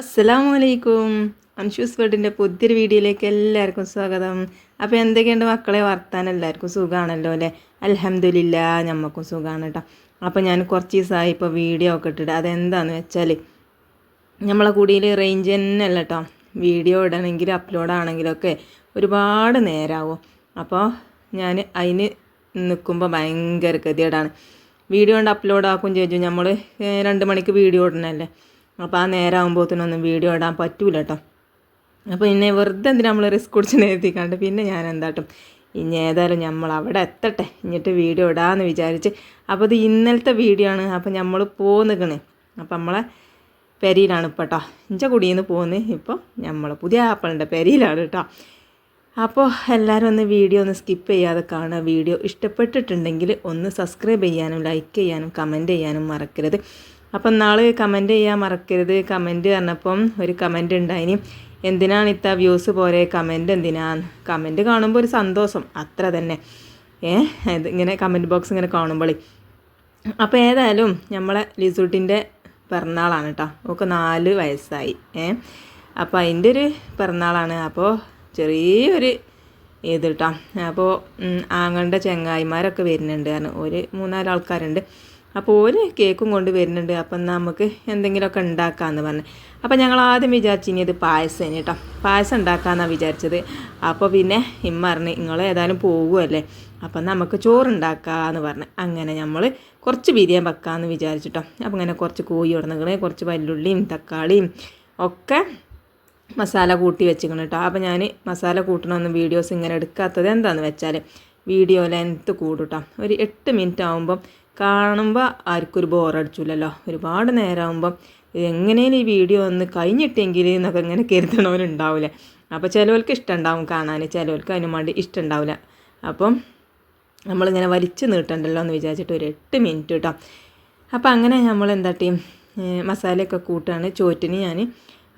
അസ്സലാമു അലൈക്കും അൻഷൂസ് വേർഡിന്റെ പുതിയൊരു വീഡിയോയിലേക്ക് എല്ലാവർക്കും സ്വാഗതം. അപ്പോൾ എന്തൊക്കെയുണ്ട് മക്കളെ? വർത്താൻ എല്ലാവർക്കും സുഖമാണല്ലോ അല്ലേ? അലഹമ്മദില്ല ഞമ്മക്കും സുഖമാണ് കേട്ടോ അപ്പോൾ ഞാൻ കുറച്ച് ദിവസമായി ഇപ്പോൾ വീഡിയോ ഒക്കെ ഇട്ടിട്ട് അതെന്താണെന്ന് വെച്ചാൽ നമ്മളെ കൂടിയിൽ റേഞ്ച് തന്നെ അല്ല കേട്ടോ വീഡിയോ ഇടണമെങ്കിലും അപ്ലോഡ് ആണെങ്കിലൊക്കെ ഒരുപാട് നേരമാവും അപ്പോൾ ഞാൻ അതിന് നിൽക്കുമ്പോൾ ഭയങ്കര ഗതികേടാണ്. വീഡിയോ കൊണ്ട് അപ്ലോഡ് ആക്കും ചോദിച്ചു നമ്മൾ രണ്ട് മണിക്ക് വീഡിയോ ഇടണല്ലേ? അപ്പോൾ ആ നേരമാകുമ്പോഴത്തേനൊന്നും വീഡിയോ ഇടാൻ പറ്റൂല കേട്ടോ അപ്പോൾ ഇന്നെ വെറുതെ എന്തിനാ നമ്മൾ റിസ്ക് കുടിച്ച് നേരത്തിക്കാണ്ട് പിന്നെ ഞാൻ എന്താട്ടും ഇനി ഏതായാലും നമ്മൾ അവിടെ എത്തട്ടെ. എന്നിട്ട് വീഡിയോ ഇടാമെന്ന് വിചാരിച്ച്. അപ്പോൾ ഇത് ഇന്നലത്തെ വീഡിയോ ആണ്. അപ്പോൾ നമ്മൾ പോന്നിക്കണ്. അപ്പം നമ്മളെ പെരിയിലാണ് ഇപ്പോൾ കേട്ടോ ഇഞ്ച കുടിയിൽ നിന്ന് പോകുന്നത് ഇപ്പോൾ നമ്മൾ പുതിയ ആപ്പിളിന്റെ പെരിയിലാണ് കേട്ടോ അപ്പോൾ എല്ലാവരും ഒന്ന് വീഡിയോ ഒന്ന് സ്കിപ്പ് ചെയ്യാതെ കാണുക. വീഡിയോ ഇഷ്ടപ്പെട്ടിട്ടുണ്ടെങ്കിൽ ഒന്ന് സബ്സ്ക്രൈബ് ചെയ്യാനും ലൈക്ക് ചെയ്യാനും കമന്റ് ചെയ്യാനും മറക്കരുത്. അപ്പം നാളെ കമന്റ് ചെയ്യാൻ മറക്കരുത്. കമന്റ് പറഞ്ഞപ്പം ഒരു കമന്റ് ഉണ്ടായിനി. എന്തിനാണ് ഇത്ത വ്യൂസ് പോരെ? കമന്റ് എന്തിനാന്ന്? കമന്റ് കാണുമ്പോൾ ഒരു സന്തോഷം. അത്ര തന്നെ. ഏ? ഇത് ഇങ്ങനെ കമന്റ് ബോക്സ് ഇങ്ങനെ കാണുമ്പോൾ അപ്പോൾ ഏതായാലും നമ്മളെ ലിസൂട്ടിന്റെ പിറന്നാളാണ് കേട്ടോ ഒക്കെ നാല് വയസ്സായി. ഏ? അപ്പോൾ അതിന്റെ ഒരു പിറന്നാളാണ്. അപ്പോൾ ചെറിയൊരു ഇത് കേട്ടോ അപ്പോൾ ആങ്ങളുടെ ചെങ്ങായിമാരൊക്കെ വരുന്നുണ്ട്. കാരണം ഒരു മൂന്നാൽ ആൾക്കാരുണ്ട്. അപ്പോൾ ഒരു കേക്കും കൊണ്ട് വരുന്നുണ്ട്. അപ്പം നമുക്ക് എന്തെങ്കിലുമൊക്കെ ഉണ്ടാക്കാമെന്ന് പറഞ്ഞു. അപ്പം ഞങ്ങൾ ആദ്യം വിചാരിച്ചിനിയത് പായസം കേട്ടോ പായസം ഉണ്ടാക്കാമെന്നാണ് വിചാരിച്ചത്. അപ്പോൾ പിന്നെ ഇമ്മ പറഞ്ഞ് നിങ്ങൾ ഏതായാലും പോകുമല്ലേ അപ്പം നമുക്ക് ചോറുണ്ടാക്കാമെന്ന് പറഞ്ഞ്. അങ്ങനെ നമ്മൾ കുറച്ച് ബിരിയാണി വെക്കാമെന്ന് വിചാരിച്ചിട്ടോ അപ്പം അങ്ങനെ കുറച്ച് കോഴി ഉടനകളെ കുറച്ച് വല്ലുള്ളിയും തക്കാളിയും ഒക്കെ മസാല കൂട്ടി വെച്ചിക്കണം കേട്ടോ അപ്പോൾ ഞാൻ മസാല കൂട്ടണമെന്ന് വീഡിയോസ് ഇങ്ങനെ എടുക്കാത്തത് എന്താണെന്ന് വെച്ചാൽ വീഡിയോ ലെങ്ത്ത് കൂടുട്ടോ ഒരു എട്ട് മിനിറ്റ് ആകുമ്പം കാണുമ്പോൾ ആർക്കും ഒരു ബോറടിച്ചില്ലല്ലോ ഒരുപാട് നേരമാകുമ്പം എങ്ങനെയും ഈ വീഡിയോ ഒന്ന് കഴിഞ്ഞിട്ടെങ്കിൽ എന്നൊക്കെ ഇങ്ങനെ കരുതണവരുണ്ടാവില്ല അപ്പോൾ ചിലവർക്ക് ഇഷ്ടമുണ്ടാവും കാണാൻ ചിലവർക്ക് അതിന് വേണ്ടി ഇഷ്ടമുണ്ടാവില്ല അപ്പം നമ്മളിങ്ങനെ വലിച്ചു നീട്ടണ്ടല്ലോ എന്ന് വിചാരിച്ചിട്ട് ഒരു എട്ട് മിനിറ്റ് കേട്ടോ അപ്പോൾ അങ്ങനെ നമ്മൾ എന്താ ടീം മസാലയൊക്കെ കൂട്ടാണ്. ചോറ്റിന് ഞാൻ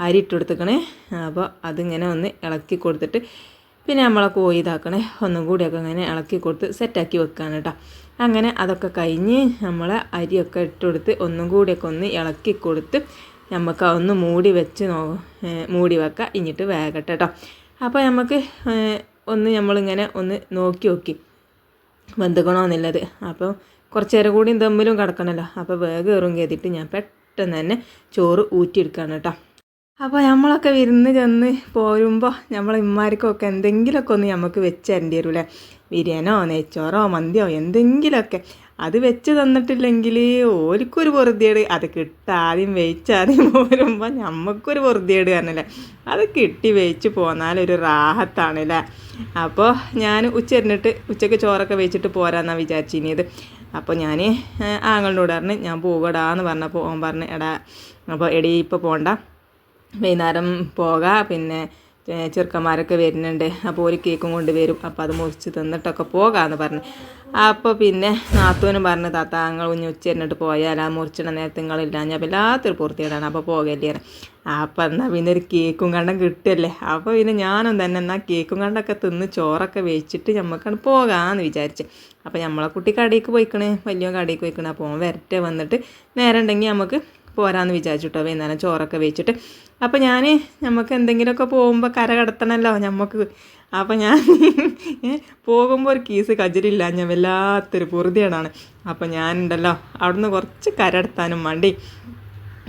അരി ഇട്ട് കൊടുത്തേക്കണേ. അപ്പോൾ അതിങ്ങനെ ഒന്ന് ഇളക്കി കൊടുത്തിട്ട് പിന്നെ നമ്മളെ കോഴി ഇതാക്കണേ. ഒന്നും കൂടിയൊക്കെ ഇങ്ങനെ ഇളക്കി കൊടുത്ത് സെറ്റാക്കി വെക്കുകയാണ് കേട്ടോ അങ്ങനെ അതൊക്കെ കഴിഞ്ഞ് നമ്മൾ അരിയൊക്കെ ഇട്ട് കൊടുത്ത് ഒന്നും കൂടിയൊക്കെ ഒന്ന് ഇളക്കി കൊടുത്ത് നമുക്ക് ഒന്ന് മൂടി വെച്ച് നോ മൂടി വെക്കാം. ഇനിയിട്ട് വേഗട്ടെ കേട്ടോ അപ്പോൾ നമുക്ക് ഒന്ന് നമ്മളിങ്ങനെ ഒന്ന് നോക്കി നോക്കി വെന്തുക്കണമെന്നുള്ളത് അപ്പോൾ കുറച്ച് നേരം കൂടി തമ്മിലും കിടക്കണമല്ലോ അപ്പോൾ വേഗം ഇറങ്ങി കയറ്റിയിട്ട് ഞാൻ പെട്ടെന്ന് തന്നെ ചോറ് ഊറ്റിയെടുക്കുകയാണ് കേട്ടോ അപ്പോൾ നമ്മളൊക്കെ വിരുന്ന് ചെന്ന് പോരുമ്പോൾ നമ്മൾ ഇമ്മാർക്കൊക്കെ എന്തെങ്കിലുമൊക്കെ ഒന്ന് നമുക്ക് വെച്ച് തരേണ്ടി വരൂലേ ബിരിയാനോ നെയ്ച്ചോറോ മന്തിയോ എന്തെങ്കിലുമൊക്കെ അത് വെച്ച് തന്നിട്ടില്ലെങ്കിൽ ഓലിക്കൊരു പൊറുതിയേട്. അത് കിട്ടാതെയും വെയിച്ചാതെയും പോരുമ്പോൾ നമുക്കൊരു പൊറുതിയേട് കാരണല്ലേ അത് കിട്ടി വെയിച്ച് പോന്നാലൊരു റാഹത്താണല്ലേ? അപ്പോൾ ഞാൻ ഉച്ച ഇരുന്നിട്ട് ഉച്ചയ്ക്ക് ചോറൊക്കെ വെച്ചിട്ട് പോരാന്നാണ് വിചാരിച്ചിനിയത് അപ്പോൾ ഞാൻ ആങ്ങളിനോട് പറഞ്ഞ് ഞാൻ പോകടാന്ന് പറഞ്ഞപ്പോൾ ഓൻ പറഞ്ഞ് എടാ അപ്പോൾ എടി ഇപ്പോൾ പോകണ്ട വൈകുന്നേരം പോകാം പിന്നെ ചെറുക്കന്മാരൊക്കെ വരുന്നുണ്ട്. അപ്പോൾ ഒരു കേക്കും കൊണ്ടുവരും. അപ്പോൾ അത് മുറിച്ച് തിന്നിട്ടൊക്കെ പോകാമെന്ന് പറഞ്ഞു. അപ്പോൾ പിന്നെ നാത്തൂനും പറഞ്ഞു താത്ത നിങ്ങൾ കുഞ്ഞ് ഉച്ച ഇരുന്നിട്ട് പോയാൽ ആ മുറിച്ചിട നേരത്തെ നിങ്ങളില്ല ഞാൻ വല്ലാത്തൊരു പൂർത്തിയിടാണ് അപ്പോൾ പോകല്ലേ അപ്പോൾ എന്നാൽ പിന്നെ ഒരു കേക്കും കണ്ടം കിട്ടല്ലേ അപ്പോൾ പിന്നെ ഞാനും തന്നെ എന്നാൽ കേക്കും കണ്ടൊക്കെ തിന്ന് ചോറൊക്കെ വെച്ചിട്ട് നമുക്കാണ് പോകാമെന്ന് വിചാരിച്ച്. അപ്പോൾ നമ്മളെ കുട്ടി കടയിലേക്ക് പോയിക്കണേ വലിയ കടയിലേക്ക് പോയിക്കണേ. അപ്പോൾ വരട്ടെ വന്നിട്ട് നേരം ഉണ്ടെങ്കിൽ നമുക്ക് പോരാന്ന് വിചാരിച്ചിട്ടോ വൈകുന്നേരം ചോറൊക്കെ വെച്ചിട്ട്. അപ്പോൾ ഞാൻ നമുക്ക് എന്തെങ്കിലുമൊക്കെ പോകുമ്പോൾ കര കടത്തണമല്ലോ നമുക്ക് അപ്പോൾ ഞാൻ പോകുമ്പോൾ ഒരു കീസ് കജരില്ല ഞാൻ വല്ലാത്തൊരു പൊറുതിയാണ് അപ്പോൾ ഞാനുണ്ടല്ലോ അവിടുന്ന് കുറച്ച് കരടത്താനും വേണ്ടി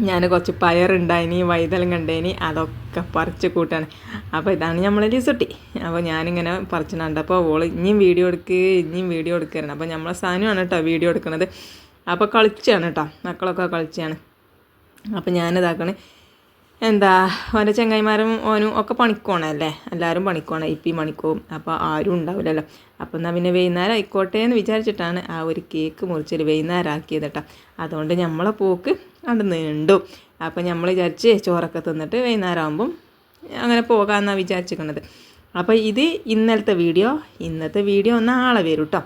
ഞാൻ കുറച്ച് പയറുണ്ടായിനി വൈതലും കണ്ടേനി അതൊക്കെ പറിച്ച് കൂട്ടാണ്. അപ്പോൾ ഇതാണ് നമ്മളെ ലിസുട്ടി. അപ്പോൾ ഞാനിങ്ങനെ പറിച്ചിട്ടുണ്ട്. അപ്പോൾ ഓൾ ഇനിയും വീഡിയോ എടുക്കുക ഇനിയും വീഡിയോ എടുക്കുകയാണ് അപ്പോൾ നമ്മളെ സാധനമാണ് കേട്ടോ വീഡിയോ എടുക്കുന്നത് അപ്പോൾ കളിച്ചാണ് കേട്ടോ മക്കളൊക്കെ കളിച്ചാണ്. അപ്പോൾ ഞാനിതാക്കണേ. എന്താ ഓന്റെ ചെങ്ങായിമാരും ഓനും ഒക്കെ പണിക്കോണല്ലേ? എല്ലാവരും പണിക്കോണം ഇപ്പം പണിക്കോവും. അപ്പോൾ ആരും ഉണ്ടാവില്ലല്ലോ. അപ്പം എന്നാൽ പിന്നെ വൈകുന്നേരം ആയിക്കോട്ടെ എന്ന് വിചാരിച്ചിട്ടാണ് ആ ഒരു കേക്ക് മുറിച്ചൽ വൈകുന്നേരം ആക്കിയത് കേട്ടോ അതുകൊണ്ട് നമ്മളെ പോക്ക് അവിടെ നീണ്ടു. അപ്പം നമ്മൾ വിചാരിച്ച് ചോറൊക്കെ തിന്നിട്ട് വൈകുന്നേരം ആകുമ്പം അങ്ങനെ പോകാമെന്നാണ് വിചാരിച്ചിരിക്കുന്നത് അപ്പോൾ ഇത് ഇന്നലത്തെ വീഡിയോ. ഇന്നത്തെ വീഡിയോ നാളെ വരും കേട്ടോ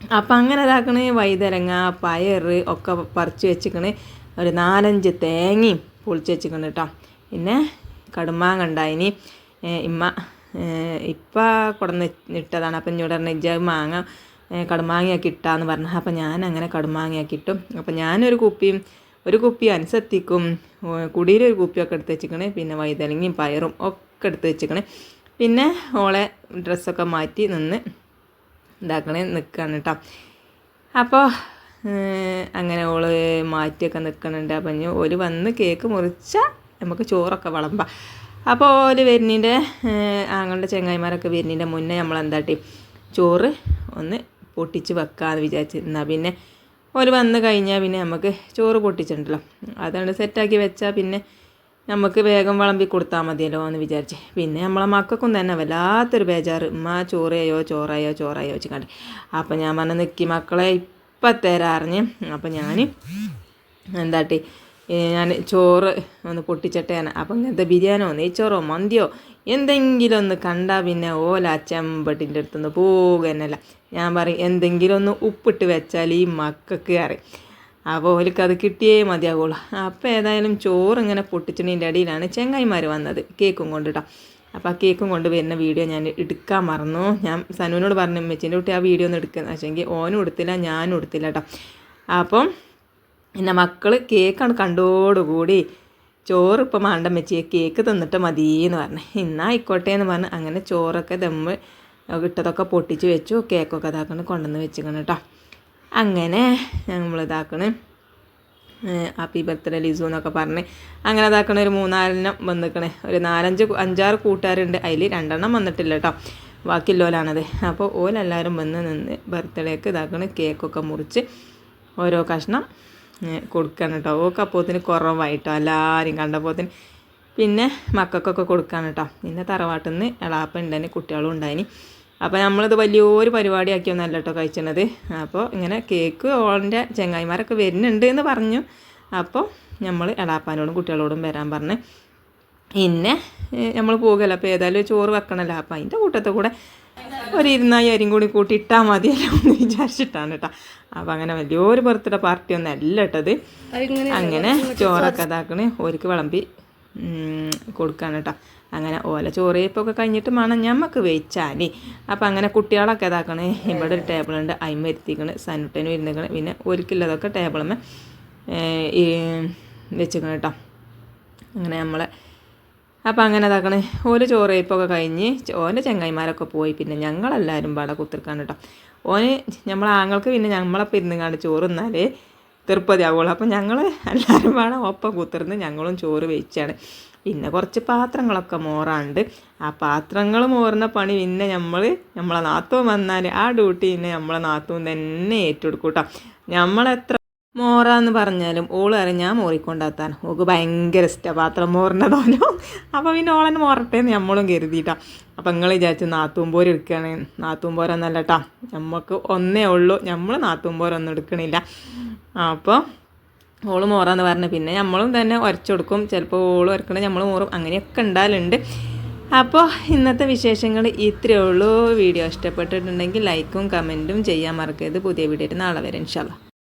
അപ്പം അങ്ങനെ ഇതാക്കണേ വൈതരങ്ങ പയർ ഒക്കെ പറിച്ച് വെച്ചിക്കണേ. ഒരു നാലഞ്ച് തേങ്ങയും പൊളിച്ച് വെച്ചിരിക്കുന്നു കേട്ടോ. പിന്നെ കടുമാങ്ങ ഉണ്ടായിനി. ഇമ്മ ഇപ്പം കൊടന്ന് ഇട്ടതാണ്. അപ്പം ഇഞ്ഞോട് പറഞ്ഞ ഇജ്ജ മാങ്ങ കടുമാങ്ങയൊക്കെ ഇട്ടാന്ന് പറഞ്ഞു. അപ്പം ഞാൻ അങ്ങനെ കടുമാങ്ങയൊക്കെ ഇട്ടു. അപ്പം ഞാനൊരു കുപ്പിയും ഒരു കുപ്പി അനുസത്തിക്കും കുടിയിലൊരു കുപ്പിയൊക്കെ എടുത്ത് വെച്ചിക്കണേ. പിന്നെ വൈതലങ്ങയും പയറും ഒക്കെ എടുത്ത് വെച്ചിക്കണേ. പിന്നെ ഓളെ ഡ്രസ്സൊക്കെ മാറ്റി നിന്ന് ഇതാക്കണേ നിൽക്കുകയാണ് കേട്ടോ. അപ്പോൾ അങ്ങനെ ഓൾ മാറ്റിയൊക്കെ നിൽക്കുന്നുണ്ട് അപ്പം ഇനി ഓൽ വന്ന് കേക്ക് മുറിച്ചാൽ നമുക്ക് ചോറൊക്കെ വിളമ്പാം. അപ്പോൾ ഓൽ വരുന്നതിന്റെ ആങ്ങളുടെ ചെങ്ങായിമാരൊക്കെ വരുന്നതിന്റെ മുന്നേ നമ്മൾ എന്താട്ടി? ചോറ് ഒന്ന് പൊട്ടിച്ച് വെക്കാമെന്ന് വിചാരിച്ച് എന്നാൽ പിന്നെ ഓൽ വന്ന് കഴിഞ്ഞാൽ പിന്നെ നമുക്ക് ചോറ് പൊട്ടിച്ചിട്ടുണ്ടല്ലോ. അതാണ് സെറ്റാക്കി വെച്ചാൽ പിന്നെ നമുക്ക് വേഗം വിളമ്പി കൊടുത്താൽ മതിയല്ലോ എന്ന് വിചാരിച്ച്. പിന്നെ നമ്മളെ മക്കൾക്കും തന്നെ വല്ലാത്തൊരു ബേജാറ്. ഉമ്മ ചോറയോ ചോറായോ ചോറായോ വെച്ചിക്കാണ്ട് അപ്പം ഞാൻ പറഞ്ഞ നിൽക്കി മക്കളെ ഇപ്പം തരാറിഞ്ഞ് അപ്പം ഞാൻ എന്താട്ടി ഞാൻ ചോറ് ഒന്ന് പൊട്ടിച്ചട്ടയാണ് അപ്പം ഇങ്ങനത്തെ ബിരിയാണോ നെയ്ച്ചോറോ മന്തിയോ എന്തെങ്കിലും ഒന്ന് കണ്ടാൽ പിന്നെ ഓല ചെമ്പട്ടിന്റെ അടുത്തുനിന്ന് പോകുന്നല്ല. ഞാൻ പറയും എന്തെങ്കിലും ഒന്ന് ഉപ്പിട്ട് വെച്ചാൽ ഈ മക്കൾക്ക് അറിയും അപ്പോൾ ഓലിക്കത് കിട്ടിയേ മതിയാകുള്ളൂ അപ്പോൾ ഏതായാലും ചോറ് ഇങ്ങനെ പൊട്ടിച്ചതിന്റെ അടിയിലാണ് ചെങ്ങായിമാർ വന്നത്. കേക്കും കൊണ്ടിട്ടോ. അപ്പോൾ ആ കേക്കും കൊണ്ട് വരുന്ന വീഡിയോ ഞാൻ എടുക്കാൻ മറന്നു. ഞാൻ സനുവിനോട് പറഞ്ഞു മെച്ചിന്റെ കുട്ടി ആ വീഡിയോ ഒന്ന് എടുക്കുക പക്ഷേങ്കിൽ ഓനും എടുത്തില്ല ഞാനും എടുത്തില്ല കേട്ടോ അപ്പം എന്റെ മക്കൾ കേക്കാണ് കണ്ടോടുകൂടി. ചോറ് ഇപ്പം മാണ്ട മെച്ചിയെ കേക്ക് തിന്നിട്ട് മതി എന്ന് പറഞ്ഞു. ഇന്നാ ആയിക്കോട്ടെ എന്ന് പറഞ്ഞ് അങ്ങനെ ചോറൊക്കെ ദമ്മ് ഇട്ടതൊക്കെ പൊട്ടിച്ച് വെച്ചു കേക്കൊക്കെ ഇതാക്കണം കൊണ്ടുവന്ന് വെച്ചിക്കണം കേട്ടോ അങ്ങനെ നമ്മൾ ഇതാക്കണ് ഹാപ്പി ബർത്ത്ഡേ ലിസു എന്നൊക്കെ പറഞ്ഞ് അങ്ങനെ അതാക്കണ ഒരു മൂന്നാലെണ്ണം വന്നിക്കണേ. ഒരു നാലഞ്ച് അഞ്ചാറ് കൂട്ടുകാരുണ്ട്. അതിൽ രണ്ടെണ്ണം വന്നിട്ടില്ല കേട്ടോ. ബാക്കിയുള്ളവരാണത്. അപ്പോൾ ഓലെല്ലാവരും വന്ന് നിന്ന് ബർത്ത്ഡേക്ക് ഇതാക്കണ. കേക്കൊക്കെ മുറിച്ച് ഓരോ കഷ്ണം കൊടുക്കണം കേട്ടോ. ഓക്ക് അപ്പോത്തിന് കുറവായിട്ടോ. എല്ലാവരും കണ്ടപ്പോത്തിന് പിന്നെ മക്കൾക്കൊക്കെ കൊടുക്കാൻ കേട്ടോ. പിന്നെ തറവാട്ടിൽ നിന്ന് എളാപ്പ ഉണ്ടായിന് കുട്ടികളും ഉണ്ടായിന്. അപ്പോൾ നമ്മളിത് വലിയൊരു പരിപാടിയാക്കിയൊന്നല്ല കേട്ടോ കഴിച്ചണത്. അപ്പോൾ ഇങ്ങനെ കേക്ക് ഓളിന്റെ ചെങ്ങായിമാരൊക്കെ വരുന്നുണ്ട് എന്ന് പറഞ്ഞു. അപ്പോൾ നമ്മൾ എളാപ്പാനോടും കുട്ടികളോടും വരാൻ പറഞ്ഞ്. പിന്നെ നമ്മൾ പോകുമല്ലോ അപ്പോൾ ഏതായാലും ചോറ് വെക്കണമല്ലോ അപ്പോൾ അതിന്റെ കൂട്ടത്തിൽ കൂടെ ഒരു ഇരുന്നായി അരിയും കൂടി കൂട്ടി ഇട്ടാൽ മതിയല്ലോ എന്ന് വിചാരിച്ചിട്ടാണ് കേട്ടോ അപ്പം അങ്ങനെ വലിയൊരു ബർത്ത്ഡേ പാർട്ടി ഒന്നും അല്ല ഇട്ടത് അങ്ങനെ ചോറൊക്കെ ഇതാക്കണേ. ഓർക്ക് വിളമ്പി കൊടുക്കാൻ കേട്ടോ അങ്ങനെ ഓല ചോറിയപ്പൊക്കെ കഴിഞ്ഞിട്ട് വേണം ഞമ്മക്ക് വെച്ചാൽ അപ്പം അങ്ങനെ കുട്ടികളൊക്കെ ഇതാക്കണേ. ഇവിടെ ഒരു ടേബിളുണ്ട് അയിമ ഇരുത്തിക്കണ് സനുട്ടനും ഇരുന്നിക്കണ് പിന്നെ ഒരുക്കില്ലതൊക്കെ ടേബിളുമ്മ വെച്ചിക്കണം കേട്ടോ. അങ്ങനെ നമ്മളെ അപ്പം അങ്ങനെ ഇതാക്കണേ. ഓൽ ചോറയപ്പൊക്കെ കഴിഞ്ഞ് ഓന്റെ ചെങ്ങായിമാരൊക്കെ പോയി. പിന്നെ ഞങ്ങളെല്ലാവരും പാടെ കുത്തിർക്കാൻ കേട്ടോ. ഓന് നമ്മളെ ആങ്ങൾക്ക് പിന്നെ നമ്മളപ്പം ഇരുന്ന് കണ്ട് ചോറ് തിന്നാലേ തിരുപ്പതി ആവുള്ളൂ അപ്പം ഞങ്ങൾ എല്ലാവരും വേണം ഒപ്പം കുത്തിരുന്ന് ഞങ്ങളും ചോറ് വെച്ചാണ് പിന്നെ കുറച്ച് പാത്രങ്ങളൊക്കെ മോറാണ്ട് ആ പാത്രങ്ങൾ മോറുന്ന പണി പിന്നെ നമ്മൾ നമ്മളെ നാത്തവും വന്നാൽ ആ ഡ്യൂട്ടി പിന്നെ നമ്മളെ നാത്തവും തന്നെ ഏറ്റെടുക്കും കേട്ടോ നമ്മളെത്ര മോറാന്ന് പറഞ്ഞാലും ഓൾ അറിയാം ഞാൻ മോറിക്കൊണ്ടാത്താൻ. ഓക്ക് ഭയങ്കര ഇഷ്ടമാണ് പാത്രം മോറിനതോനോ അപ്പോൾ പിന്നെ ഓളെന്നെ മോറട്ടെ എന്ന് നമ്മളും കരുതിയിട്ടാ അപ്പം നിങ്ങൾ വിചാരിച്ചു നാത്തൂമ്പോര് എടുക്കുകയാണ് നാത്തൂമ്പോരൊന്നല്ല കേട്ടോ നമുക്ക് ഒന്നേ ഉള്ളൂ. നമ്മൾ നാത്തൂമ്പോരൊന്നും എടുക്കണില്ല. അപ്പോൾ ഓൾ മോറാന്ന് പറഞ്ഞു പിന്നെ നമ്മളും തന്നെ ഉരച്ചു കൊടുക്കും ചിലപ്പോൾ ഓൾ ഉരക്കണേ നമ്മൾ മോറും. അങ്ങനെയൊക്കെ ഉണ്ടാകലുണ്ട് അപ്പോൾ ഇന്നത്തെ വിശേഷങ്ങൾ ഇത്രയേ ഉള്ളൂ. വീഡിയോ ഇഷ്ടപ്പെട്ടിട്ടുണ്ടെങ്കിൽ ലൈക്കും കമന്റും ചെയ്യാൻ മറക്കരുത്. പുതിയ വീഡിയോ നാളെ വരെ ഇൻഷാല്ല